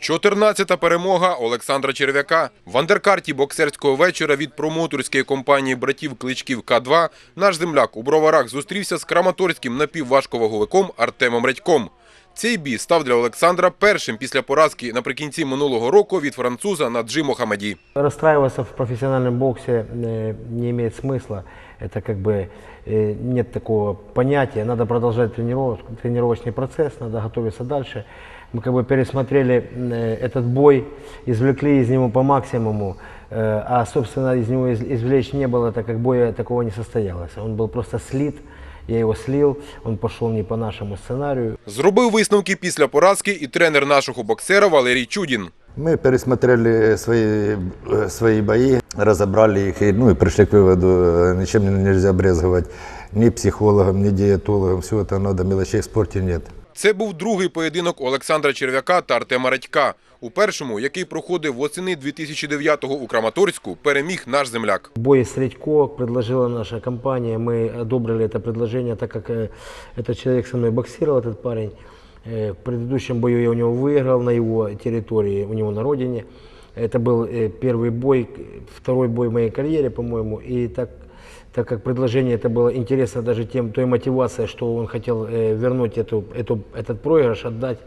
14-та перемога Олександра Черв'яка. В андеркарті боксерського вечора від промоторської компанії братів Кличків К2 наш земляк у броварах зустрівся з краматорським напівважковаговиком Артемом Редьком. Цей бій став для Олександра першим після поразки наприкінці минулого року від француза Наджи Мохамеді. Расстраиваться в профессиональном боксе э, не имеет смысла. Это как бы э, нет такого понятия. Надо продолжать трениров- тренировочный процесс, надо готовиться дальше. Мы как бы пересмотрели э, этот бой, извлекли из него по максимуму, э, а собственно из него из- извлечь не было, так как боя такого не состоялось. Он был просто слит, я его слил, он пошел не по нашему сценарию. Зробив висновки після поразки і тренер нашого боксера Валерій Чудін. Мы пересмотрели свои, э, свои бои, разобрали их и, ну, и пришли к выводу, э, ничем нельзя брезговать. Ни психологом, ни диетологом, всего этого надо, мелочей в спорте нет. Це був другий поєдинок Олександра Черв'яка та Артема Радька. У першому, який проходив восени 2009-го у Краматорську, переміг наш земляк. Бой с Редько предложила наша компания. Мы одобрили это предложение, так как э, этот человек со мной боксировал, этот парень. Э, в предыдущем бою я у него выиграл на его территории, у него на родине. Это был э, первый бой, э, второй бой в моей карьере, по-моему. И так, так как предложение это было интересно даже тем, той мотивацией, что он хотел э, вернуть эту, эту, этот проигрыш, отдать.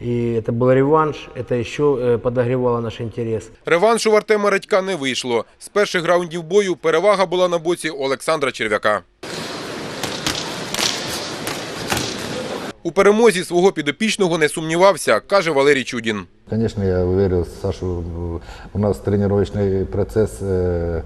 И это был реванш, это еще э, подогревало наш интерес. Реваншу в Артема Радька не вийшло. З перших раундів бою перевага була на боці Олександра Черв'яка. У перемозі свого підопічного не сумнівався, каже Валерій Чудін. Конечно, я уверил Сашу, у нас тренировочный процесс э,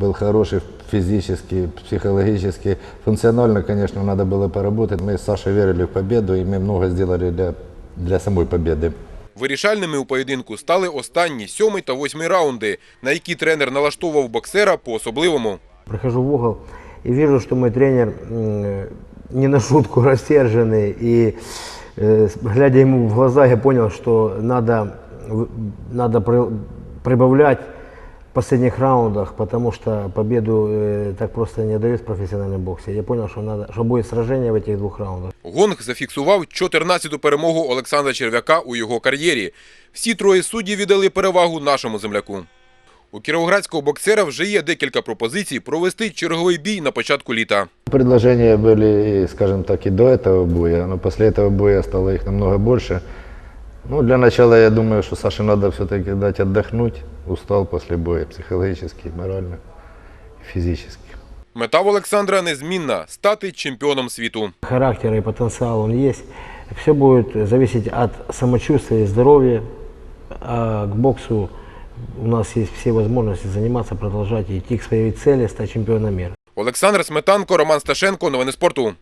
был хороший физически, психологически. Функционально, конечно, надо было поработать. Мы с Сашей верили в победу, и мы много сделали для, для самой победы. Вирішальними у поєдинку стали останні сьомий та восьмий раунди, на які тренер налаштовував боксера по-особливому. Прохожу в угол и вижу, что мой тренер м, не на шутку рассерженный. И э, с- глядя ему в глаза, я понял, что надо, в- надо при- прибавлять в последних раундах, потому что победу э, так просто не дают в профессиональном боксе. Я понял, что, надо, что будет сражение в этих двух раундах. Гонг зафіксував 14-ту перемогу Олександра Черв'яка у його кар'єрі. Всі троє суддів віддали перевагу нашому земляку. У кіровоградського боксера вже є декілька пропозицій провести черговий бій на початку літа. Предложения были, скажем так, и до этого боя, но после этого боя стало их намного больше. Ну, для начала я думаю, что Саше надо все-таки дать отдохнуть. Устал после боя психологически, морально, физически. Мета в Олександра незмінна стати чемпіоном світу. Характер и потенциал он есть. Все будет зависеть от самочувствия и здоровья. А к боксу у нас есть все возможности заниматься, продолжать идти к своей цели, стать чемпионом мира. Олександр Сметанко, Роман Сташенко. Новини спорту.